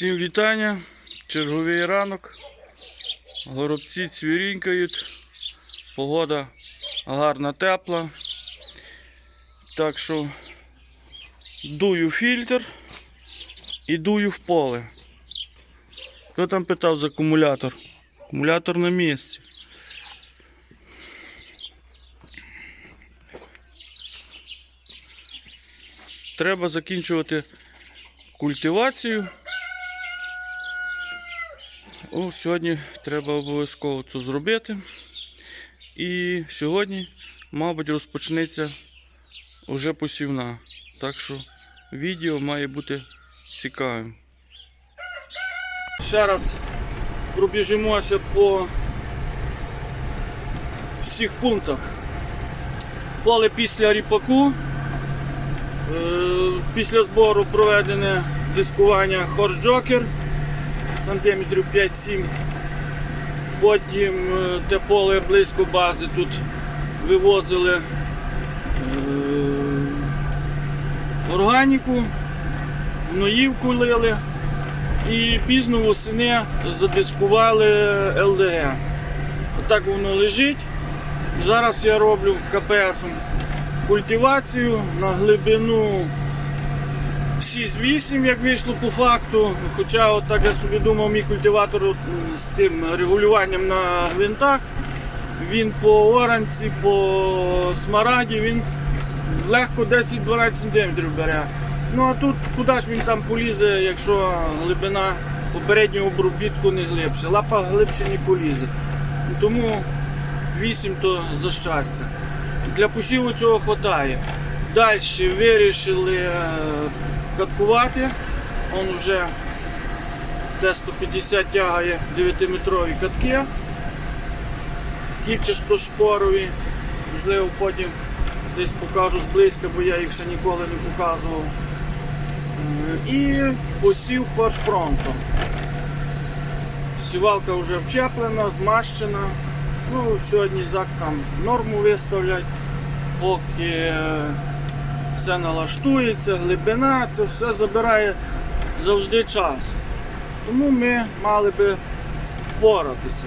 Всім вітання, черговий ранок. Горобці цвірінькають, погода гарна, тепла. Так що дую фільтр і дую в поле. Хто там питав за акумулятор? Акумулятор на місці. Треба закінчувати культивацію. О, сьогодні треба обов'язково це зробити. І сьогодні, мабуть, розпочнеться вже посівна. Так що відео має бути цікавим. Ще раз пробіжимося по всіх пунктах. Поле після ріпаку. Е, Після збору проведене дискування Joker сантиметрів 5-7. Потім е, те поле близько бази тут вивозили е, органіку, гноївку лили і пізно восени задискували ЛДГ. Отак воно лежить. Зараз я роблю КПСом культивацію на глибину 6-8, як вийшло по факту. Хоча от так я собі думав, мій культиватор з тим регулюванням на гвинтах, він по оранці, по смараді, він легко 10-12 см бере. Ну а тут куди ж він там полізе, якщо глибина попереднього обробітку не глибше. Лапа глибше не полізе. Тому 8 то за щастя. Для посіву цього вистачає. Далі вирішили е, каткувати. Он вже Т-150 тягає 9-метрові катки. Кільчасто-шпорові. Можливо, потім десь покажу зблизька, бо я їх ще ніколи не показував. І посів форшпронтом. Сівалка вже вчеплена, змащена. Ну, сьогодні зак там норму виставлять, поки е, все налаштується, глибина, це все забирає завжди час. Тому ми мали би впоратися.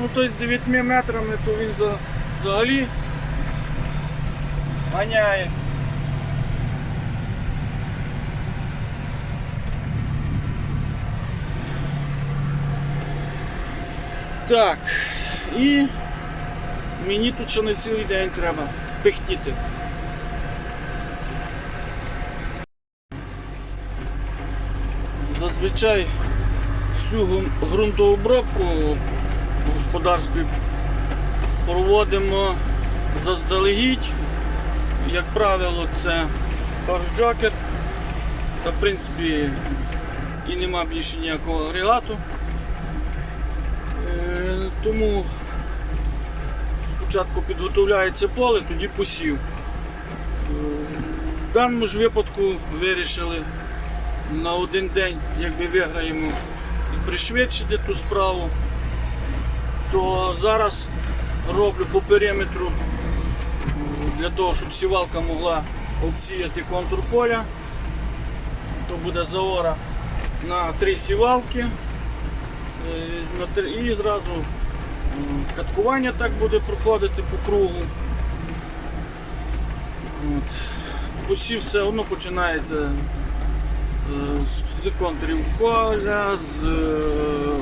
Ну, той з 9 метрами, то він взагалі ганяє. Так, і мені тут ще не цілий день треба пихтіти. Зазвичай всю ґрун- ґрунтообробку в господарстві проводимо заздалегідь. Як правило, це джокер. Та в принципі і нема більше ніякого агрегату. Е, Тому спочатку підготовляється поле, тоді посів. Е, В даному ж випадку вирішили на один день, якби виграємо і пришвидшити ту справу, то зараз роблю по периметру для того, щоб сівалка могла обсіяти контур поля. То буде заора на три сівалки. Е, І зразу каткування так буде проходити по кругу. От. Посів все одно починається з- контурів поля, з е,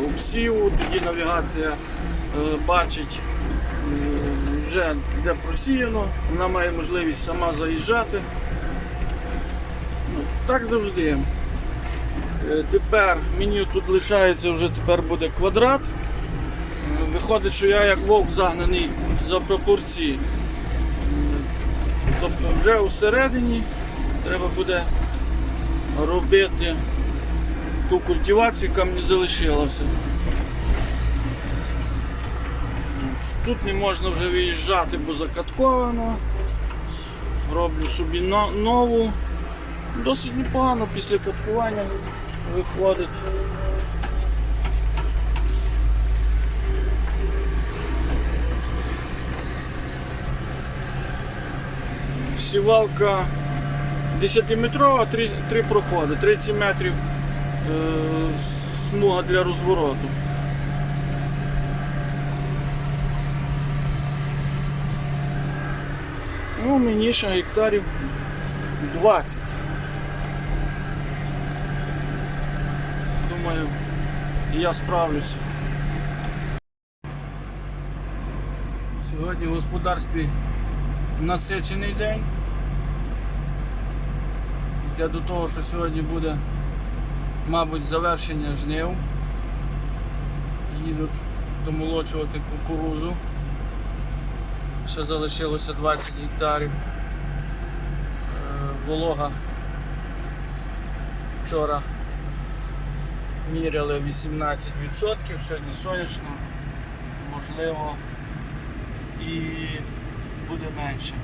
обсіву, тоді навігація е, бачить е, вже де просіяно, вона має можливість сама заїжджати. Ну, Так завжди. Е, Тепер мені тут лишається вже тепер буде квадрат. Е, Виходить, що я як вовк загнаний за пропорції. Е, Тобто вже усередині треба буде робити ту культивацію, яка мені залишилася. Тут не можна вже виїжджати, бо закатковано. Роблю собі нову. Досить непогано після каткування виходить. Сівалка 10-метрова, 3, 3 проходи, 30 метрів е, смуга для розвороту. Ну, мені ще гектарів 20. Думаю, я справлюся. Сьогодні в господарстві насичений день. Йде до того, що сьогодні буде, мабуть, завершення жнив. Їдуть домолочувати кукурузу. Ще залишилося 20 гектарів. Е, Волога вчора міряли 18%, сьогодні сонячно, можливо, і буде менше.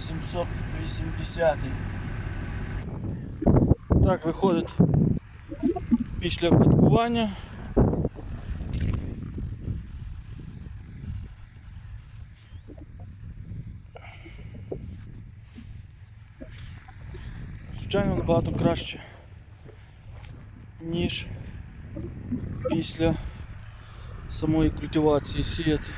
780. Так виходить після вкаткування. Звичайно, набагато краще, ніж після самої культивації сіяти.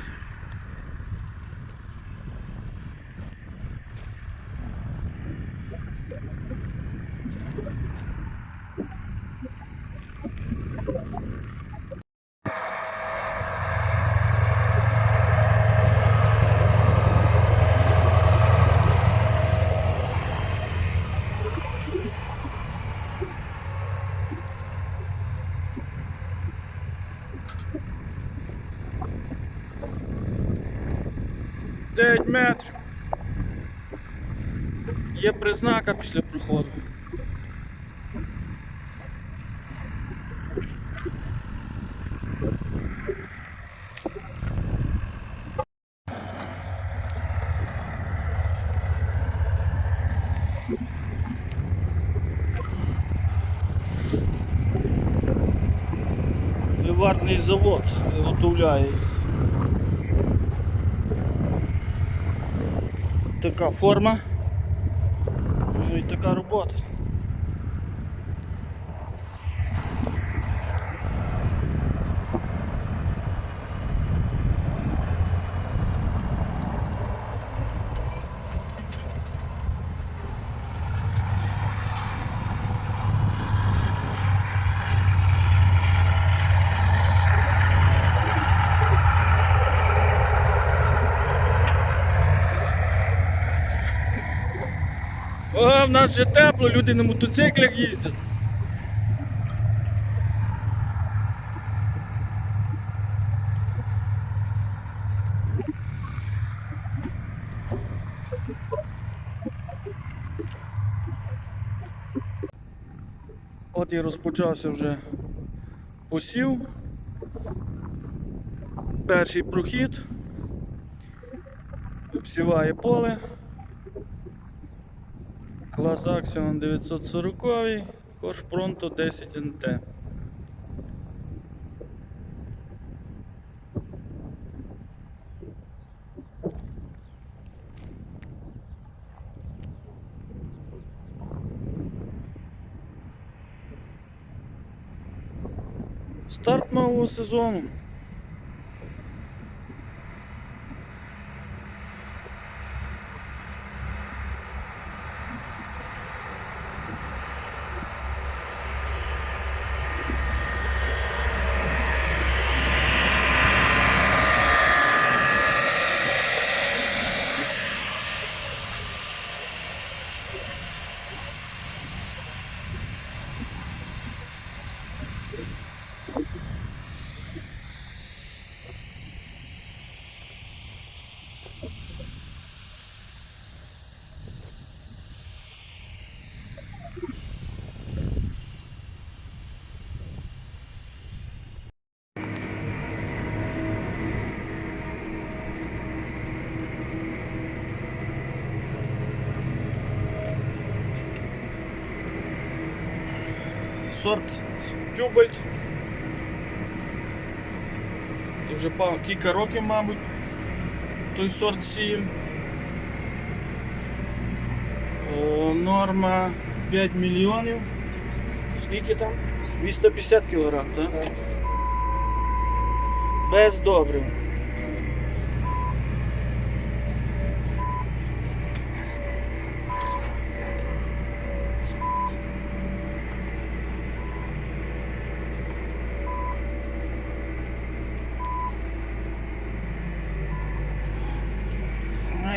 Дев'ять метрів. Є признака після проходу. Виварний завод виготовляє їх. Така форма. Ну і така робота. О, в нас вже тепло, люди на мотоциклах їздять. От і розпочався вже посів. Перший прохід. Обсіває поле. Клас Axion 940, Horse Pronto 10 NT. Старт нового сезону. сорт Тюбельт. Вже па- кілька років, мабуть, той сорт сієм. Е, Норма 5 мільйонів. Скільки там? 250 кілограм, так? Так. Без добрив.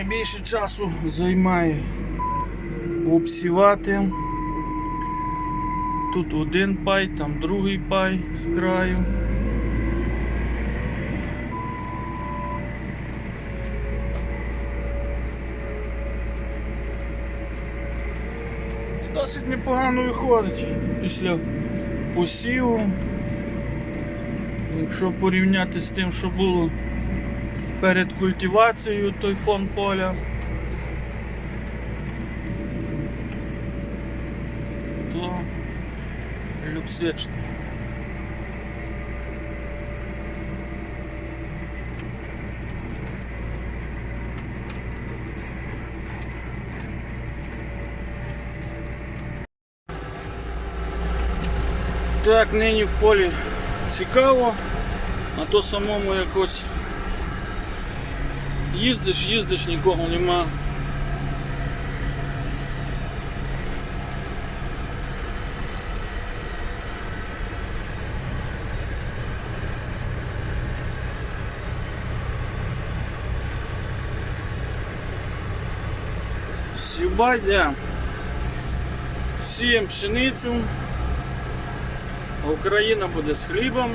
Найбільше часу займає обсівати. Тут один пай, там другий пай з краю. Досить непогано виходить після посіву. Якщо порівняти з тим, що було перед культивацією той фон поля. То люксично. Так, нині в полі цікаво, а то самому якось їздиш, їздиш, нікого нема. Сівбадя. Сіємо пшеницю. Україна буде з хлібом.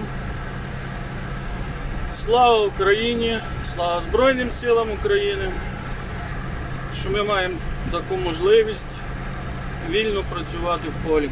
Слава Україні! Слава Збройним силам України! Що ми маємо таку можливість вільно працювати в полі.